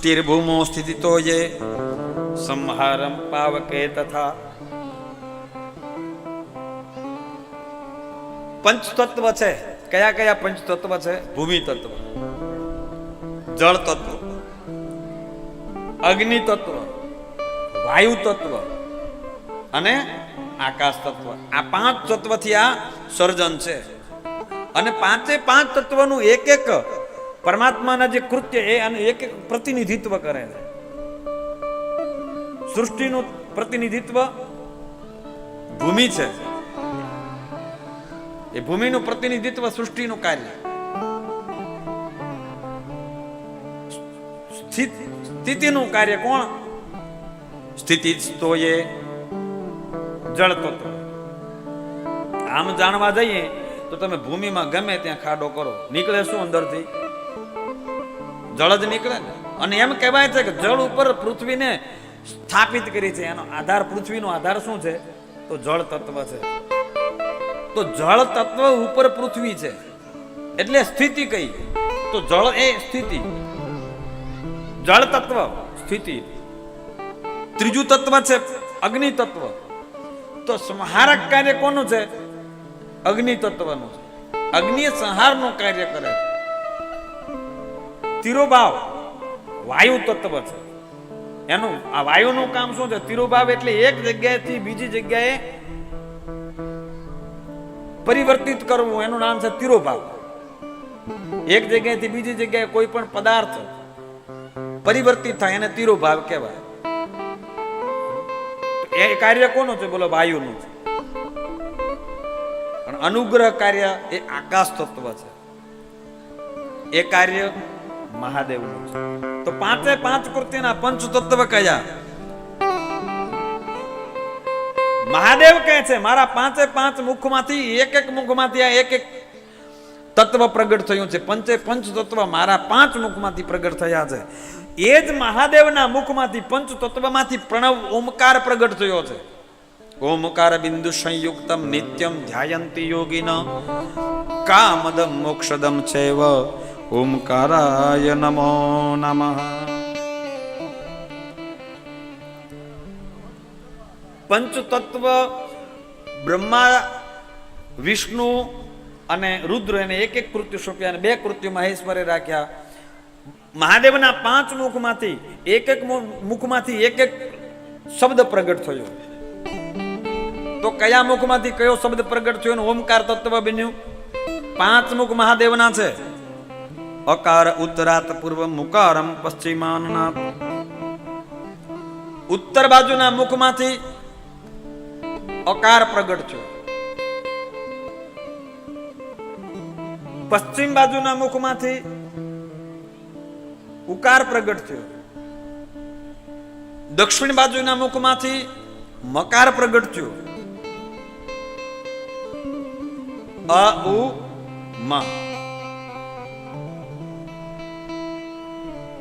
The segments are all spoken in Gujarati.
સૃષ્ટિર્ભૂમો સ્થિતિતો યે સંહારમ પાવકે તથા પંચતત્વ છે કયા કયા પંચતત્વ છે ભૂમિ તત્વ જળ તત્વ અગ્નિ તત્વ વાયુ તત્વ અને આકાશ તત્વ આ પાંચ તત્વથી આ સર્જન છે। અને પાંચે પાંચ તત્વનું એક એક પરમાત્માના જે કૃત્ય એ અને એક એક પ્રતિનિધિત્વ કરે છે. સૃષ્ટિનું પ્રતિનિધિત્વ ભૂમિ છે. એ ભૂમિનું પ્રતિનિધિત્વ સૃષ્ટિનું કાર્ય. સ્થિતિનું કાર્ય કોણ? સ્થિતિ તો એ જળ તત્વ આમ જાણવા જઈએ તો તમે ભૂમિમાં ગમે ત્યાં ખાડો કરો. નીકળે શું અંદરથી? જળ જ નીકળે ને. અને એમ કહેવાય છે કે જળ ઉપર પૃથ્વીને સ્થાપિત કરી છે. એનો આધાર, પૃથ્વીનો આધાર શું છે? તો જળ તત્વ છે. તો જળ તત્વ ઉપર પૃથ્વી છે. એટલે સ્થિતિ કઈ? તો જળ એ સ્થિતિ. જળ તત્વ, સ્થિતિ. ત્રીજું તત્વ છે અગ્નિ તત્વ. તો સંહારક કાર્ય કોનું છે? અગ્નિ તત્વનું છે. અગ્નિ સંહારનું કાર્ય કરે છે. તિરોભાવ વાયુ તત્વ છે. એનું આ વાયુનું કામ શું છે? તિરોભાવ એટલે એક જગ્યાએથી બીજી જગ્યાએ પરિવર્તિત કરવું. એનું નામ છે તિરોભાવ. એક જગ્યાએથી બીજી જગ્યાએ કોઈ પણ પદાર્થ પરિવર્તિત થાય, એને તિરોભાવ કહેવાય. એ કાર્ય કોનું છે? બોલો, વાયુનું છે. અનુગ્રહ કાર્ય એ આકાશ તત્વ છે. એ કાર્ય મહાદેવનું છે. તો પાંચે પાંચ કૃત્યના પંચ તત્વ કયા? મહાદેવ કહે છે, મારા પાંચે પાંચ મુખમાંથી, એક એક મુખમાંથી આ એક એક તત્વ પ્રગટ થયું છે. પંચે પંચ તત્વ મારા પાંચ મુખમાંથી પ્રગટ થયા છે. એ જ મહાદેવના મુખમાંથી પંચ તત્વમાંથી પ્રણવ ઓમકાર પ્રગટ થયો છે. ઓમકાર બિંદુ સંયુક્તમ નિત્યમ ધ્યાયંતી યોગિન. કામદમ મોક્ષદમ ચૈવ. ઓમકારાય નમો નમઃ પંચતત્વ બ્રહ્મા વિષ્ણુ અને રુદ્ર એને એક એક કૃત્ય સોંપ્યા અને બે કૃત્યુ મહેશ્વરે રાખ્યા. મહાદેવના પાંચ મુખમાંથી, એક એક મુખમાંથી એક એક શબ્દ પ્રગટ થયો. તો કયા મુખમાંથી કયો શબ્દ પ્રગટ થયો ઓમકાર તત્વ બન્યું. પાંચ મુખ મહાદેવના છે. અકાર ઉત્તરાત પૂર્વ મુકારમ પશ્ચિમાનનાથ ઉત્તર બાજુના મુખમાંથી અકાર પ્રગટ થયો. પશ્ચિમ બાજુના મુખમાંથી ઉકાર પ્રગટ થયો. દક્ષિણ બાજુના મુખમાંથી મકાર પ્રગટ થયો. અ, ઉ, મ.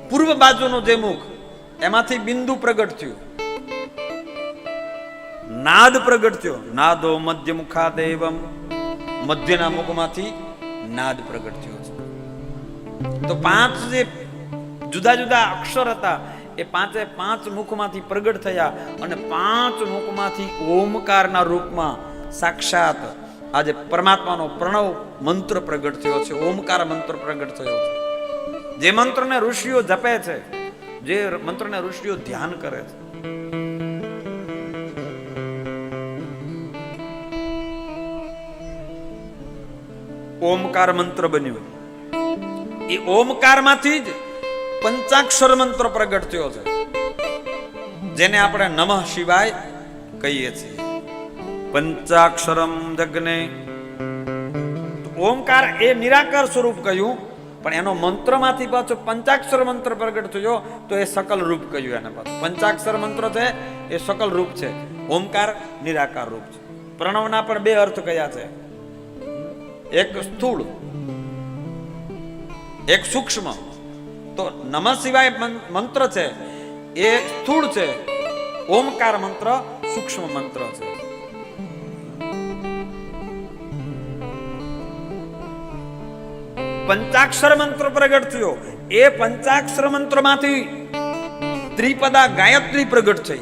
પૂર્વ બાજુનું જે મુખ, એમાંથી બિંદુ પ્રગટ થયું. નાદ પ્રગટ થયો. નાદો મધ્ય મુખા દેવમ મધ્યના મુખમાંથી નાદ પ્રગટ થયો તો પાંચ જે જુદા જુદા અક્ષર હતા, એ પાંચે પાંચ મુખમાંથી પ્રગટ થયા અને પાંચ મુખમાંથી ઓમકારના રૂપમાં સાક્ષાત આજે પરમાત્માનો પ્રણવ મંત્ર પ્રગટ થયો છે, ઓમકાર મંત્ર પ્રગટ થયો છે. જે મંત્રને ઋષિઓ જપે છે, જે મંત્રને ઋષિઓ ધ્યાન કરે છે. ઓમકાર મંત્ર બન્યો. એ ઓમકારમાંથી જ પંચાક્ષર મંત્ર પ્રગટ થયો છે, જેને આપણે નમઃ શિવાય કહીએ છીએ. પંચાક્ષરમ જગને. ઓમકાર એ નિરાકાર સ્વરૂપ કહ્યું પણ એનો મંત્રમાંથી પાછો પંચાક્ષર મંત્ર પ્રગટ થયો તો એ સકલ રૂપ કહ્યું એને પાછું. પંચાક્ષર મંત્ર છે, એ સકલ રૂપ છે. ઓમકાર નિરાકાર રૂપ છે. પ્રણવના પણ બે અર્થ કયા છે? એક સ્થૂળ, એક સૂક્ષ્મ. તો નમઃ શિવાય મં- મંત્ર છે, એ સ્થૂળ છે. ઓમકાર મંત્ર સૂક્ષ્મ મંત્ર છે. પંચાક્ષર મંત્ર પ્રગટ થયો. એ પંચાક્ષર મંત્રમાંથી ત્રિપદા ગાયત્રી પ્રગટ થઈ.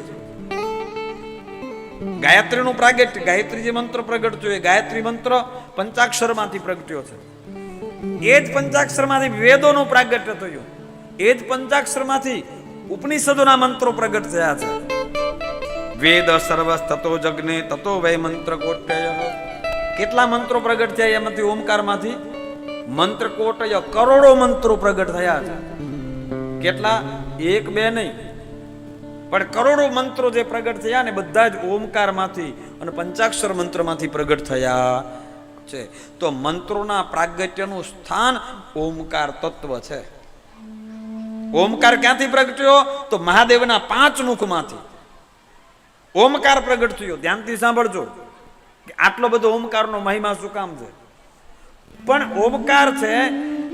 ગાયત્રીનું પ્રાગટ્ય, ગાયત્રી જે મંત્ર પ્રગટ થયો, એ ગાયત્રી મંત્ર પંચાક્ષરમાંથી પ્રગટ્યો છે. એ જ પંચાક્ષરમાંથી વેદોનું પ્રાગટ્ય થયું. એ જ પંચાક્ષરમાંથી ઉપનિષદોના મંત્રો પ્રગટ થયા છે. વેદ સર્વસ તતો જગ્ને તતો વય મંત્ર કોટ્ય કેટલા મંત્રો પ્રગટ થયા એમાંથી ઓમકારમાંથી? મંત્ર કોટય કરોડો મંત્રો પ્રગટ થયા છે. કેટલા? એક બે નહીં. પણ કરોડો મંત્રો જે પ્રગટ થયા ને બધા જ ઓમકારમાંથી અને પંચાક્ષર મંત્રમાંથી પ્રગટ થયા છે. તો મંત્રોના પ્રાગટ્યનું સ્થાન ઓમકાર તત્વ છે. ઓમકાર ક્યાંથી પ્રગટ્યો તો મહાદેવના પાંચ મુખમાંથી. ઓમકાર પ્રગટ થયો. ધ્યાનથી સાંભળજો. કે આટલો બધો ઓમકારનો મહિમા શું કામ છે? પણ ઓમકાર છે,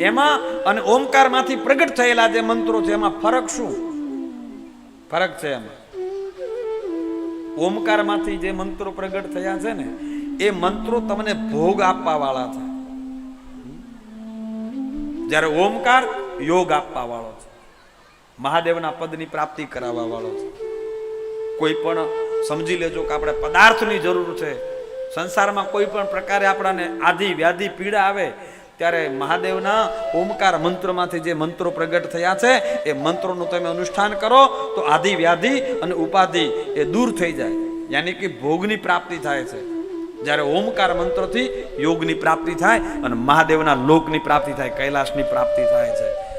એમાં અને ઓમકારમાંથી પ્રગટ થયેલા જે મંત્રો છે, એમાં ફરક શું? ફરક છે એમાં. ઓમકારમાંથી જે મંત્રો પ્રગટ થયા છે ને, એ મંત્રો તમને ભોગ આપવા વાળા છે. જ્યારે ઓમકાર યોગ આપવા વાળો છે. મહાદેવના પદની પ્રાપ્તિ કરાવવા વાળો છે. કોઈ પણ સમજી લેજો કે આપણે પદાર્થની જરૂર છે. સંસારમાં કોઈ પણ પ્રકારે આપણાને આદિ વ્યાધિ, પીડા આવે, ત્યારે મહાદેવના ઓમકાર મંત્રમાંથી જે મંત્રો પ્રગટ થયા છે, એ મંત્રોનું તમે અનુષ્ઠાન કરો, તો આદિ વ્યાધિ અને ઉપાધિ એ દૂર થઈ જાય. યાની કે ભોગની પ્રાપ્તિ થાય છે. જ્યારે ઓમકાર મંત્રથી યોગની પ્રાપ્તિ થાય અને મહાદેવના લોકની પ્રાપ્તિ થાય, કૈલાસની પ્રાપ્તિ થાય છે.